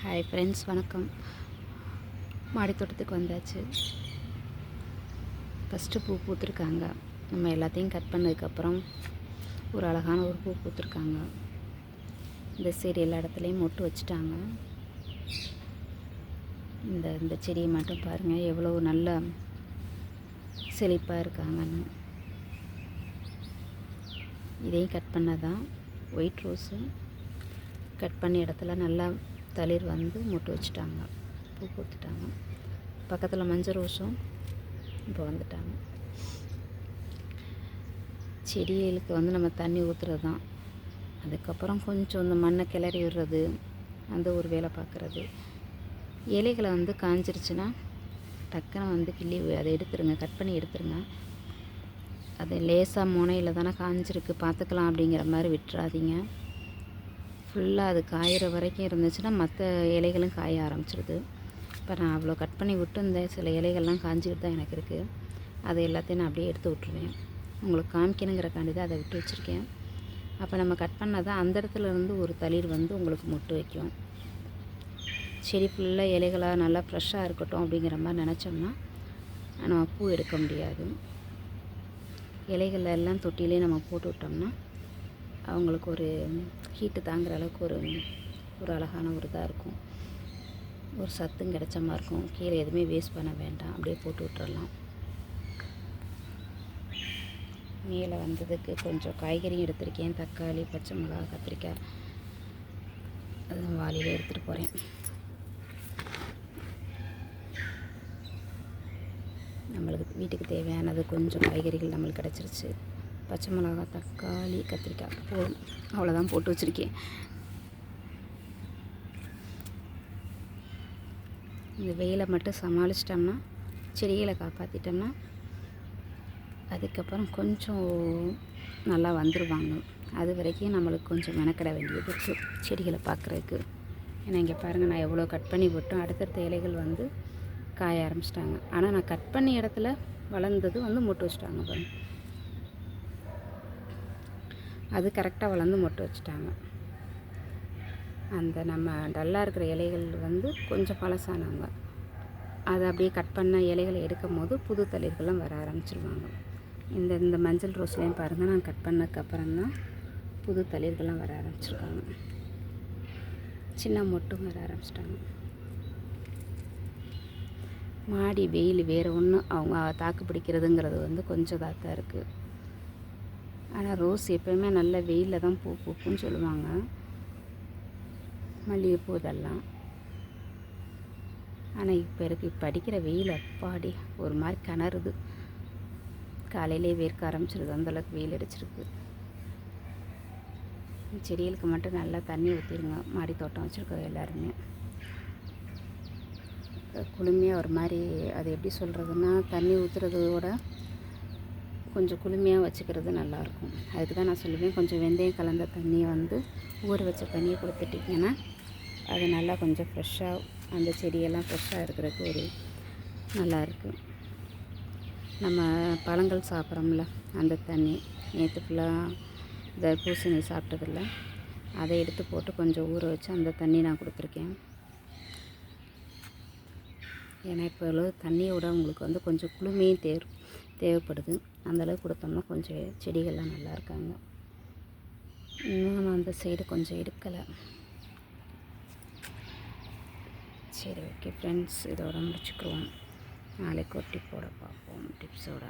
Hi friends வணக்கம். மாடித்தோட்டத்துக்கு வந்தாச்சு. First பூ பூத்துருக்காங்க. நம்ம எல்லாத்தையும் கட் பண்ணதுக்கப்புறம் ஒரு அழகான ஒரு பூ பூத்துருக்காங்க. இந்த சைடு எல்லா இடத்துலையும் மொட்டு வச்சுட்டாங்க. இந்த இந்த செடியை மட்டும் பாருங்கள் எவ்வளோ நல்ல செழிப்பாக இருக்காங்கன்னு. இதையும் கட் பண்ணதான் ஒயிட் ரோஸு கட் பண்ண இடத்துல நல்லா தளிர் வந்து மொட்டு வச்சுட்டாங்க. பூ கொடுத்துட்டாங்க பக்கத்தில் மஞ்சள் ரோஸும் இப்போ வந்துட்டாங்க. செடிகளுக்கு வந்து நம்ம தண்ணி ஊற்றுறது தான். அதுக்கப்புறம் கொஞ்சம் இந்த மண்ணை கிளறி விடுறது அந்த ஒரு வேலை பார்க்குறது. இலைகளை வந்து காஞ்சிருச்சுன்னா டக்குன்னு வந்து கிள்ளி அதை எடுத்துருங்க கட் பண்ணி எடுத்துருங்க. அது லேசாக முனையில் தானே காஞ்சிருக்கு. பார்த்துக்கலாம் அப்படிங்கிற மாதிரி விட்டுறாதீங்க. ஃபுல்லாக அது காயிற வரைக்கும் இருந்துச்சுன்னா மற்ற இலைகளும் காய ஆரம்பிச்சிருது. இப்போ நான் அவ்வளோ கட் பண்ணி விட்டுருந்தேன். சில இலைகள்லாம் காஞ்சிக்கிட்டு தான் எனக்கு இருக்குது அதை எல்லாத்தையும் நான் அப்படியே எடுத்து விட்ருவேன் உங்களுக்கு காமிக்கணுங்கிறக்காண்டி தான் அதை விட்டு வச்சுருக்கேன். அப்போ நம்ம கட் பண்ணால் தான் அந்த இடத்துல இருந்து ஒரு தளிர் வந்து உங்களுக்கு மொட்டு வைக்கும். செடி ஃபுல்லாக இலைகளாக நல்லா ஃப்ரெஷ்ஷாக இருக்கட்டும் அப்படிங்கிற மாதிரி நினச்சோம்னா நம்ம பூ எடுக்க முடியாது. இலைகள் எல்லாம் தொட்டிலே நம்ம போட்டு விட்டோம்னா அவங்களுக்கு ஒரு ஹீட்டு தாங்குற அளவுக்கு ஒரு ஒரு அழகான ஒரு இதாக இருக்கும். ஒரு சத்தும் கிடைச்ச மாதிரி இருக்கும். கீழே எதுவுமே வேஸ்ட் பண்ண வேண்டாம். அப்படியே போட்டு விட்டுறலாம். மேலே வந்ததுக்கு கொஞ்சம் காய்கறியும் எடுத்திருக்கேன். தக்காளி பச்சை மிளகா கத்திரிக்காய். அதுவும் வாளியில் எடுத்துகிட்டு போகிறேன் நம்மளுக்கு வீட்டுக்கு தேவையானது கொஞ்சம் காய்கறிகள் நம்மளுக்கு கிடச்சிருச்சு. பச்சை மிளகா தக்காளி கத்திரிக்காய் போதும். அவ்வளோதான் போட்டு வச்சுருக்கேன். இந்த வெயிலை மட்டும் சமாளிச்சிட்டோம்னா செடிகளை காப்பாற்றிட்டோம்னா அதுக்கப்புறம் கொஞ்சம் நல்லா வந்துடுவாங்க அது வரைக்கும் நம்மளுக்கு கொஞ்சம் மெனக்கிட வேண்டியது இருக்குது செடிகளை பார்க்குறதுக்கு. ஏன்னா இங்கே பாருங்கள் நான் எவ்வளோ கட் பண்ணி போட்டோம் அடுத்தடுத்த இலைகள் வந்து காய ஆரம்பிச்சிட்டாங்க. ஆனால் நான் கட் பண்ண இடத்துல வளர்ந்தது வந்து முட்டு வச்சுட்டாங்க பாருங்கள் அது கரெக்டாக வளர்ந்து மொட்டு வச்சுட்டாங்க. அந்த நம்ம டல்லாக இருக்கிற இலைகள் வந்து கொஞ்சம் பழசானவங்க. அதை அப்படியே கட் பண்ண இலைகளை எடுக்கும் போது புது தளிர்கள்லாம் வர ஆரம்பிச்சிருவாங்க. இந்த இந்த மஞ்சள் ரோஸ்லேயும் பாருங்கள் நான் கட் பண்ணதுக்கப்புறம் தான் புது தளிர்கள்லாம் வர ஆரம்பிச்சிருக்காங்க. சின்ன மொட்டும் வர ஆரம்பிச்சிட்டாங்க. மாடி வெயில் வேறு ஒன்று அவங்க தாக்கு பிடிக்கிறதுங்கிறது வந்து கொஞ்சம் இதாக தான் இருக்குது ஆனால் ரோஸ் எப்போயுமே நல்ல வெயிலில் தான் பூ பூக்குன்னு சொல்லுவாங்க. மல்லிகைப்பூ இதெல்லாம். ஆனால் இப்போ இருக்குது இப்போ அடிக்கிற வெயில் அப்பாடி. ஒரு மாதிரி கிணறுது காலையிலே வேர்க்க ஆரம்பிச்சிருது. அந்தளவுக்கு வெயில் அடிச்சிருக்கு. செடிகளுக்கு மட்டும் நல்லா தண்ணி ஊற்றிடுங்க மாடி தோட்டம் வச்சுருக்கோம் எல்லாருமே. குளுமையாக ஒரு மாதிரி அது எப்படி சொல்கிறதுன்னா தண்ணி ஊற்றுறதோட கொஞ்சம் குளுமையாக வச்சுக்கிறது நல்லாயிருக்கும். அதுக்கு தான் நான் சொல்லுவேன் கொஞ்சம் வெந்தயம் கலந்த தண்ணியை வந்து ஊற வச்ச தண்ணியை கொடுத்துட்டிங்கன்னா அது நல்லா கொஞ்சம் ஃப்ரெஷ்ஷாக அந்த செடியெல்லாம் ஃப்ரெஷ்ஷாக இருக்கிறதுக்கு ஒரு நல்லாயிருக்கும் நம்ம பழங்கள் சாப்பிட்றோம்ல அந்த தண்ணி நேற்று ஃபுல்லாக தர்பூசணி சாப்பிட்டதில்ல. அதை எடுத்து போட்டு கொஞ்சம் ஊற வச்சு அந்த தண்ணி நான் கொடுத்துருக்கேன். ஏன்னா இப்போ தண்ணியோட தண்ணியை விட உங்களுக்கு வந்து கொஞ்சம் குளுமையும் தேர் தேவைப்படுது. அந்தளவுக்கு கொடுத்தோம்னா கொஞ்சம் செடிகள்லாம் நல்லா இருக்காங்க. இன்னும் நம்ம அந்த சைடு கொஞ்சம் எடுக்கலை. சரி ஓகே ஃப்ரெண்ட்ஸ் இதோட முடிச்சுக்குருவோம். நாளைக்கு ஒரு டிப்போட பார்ப்போம் டிப்ஸோட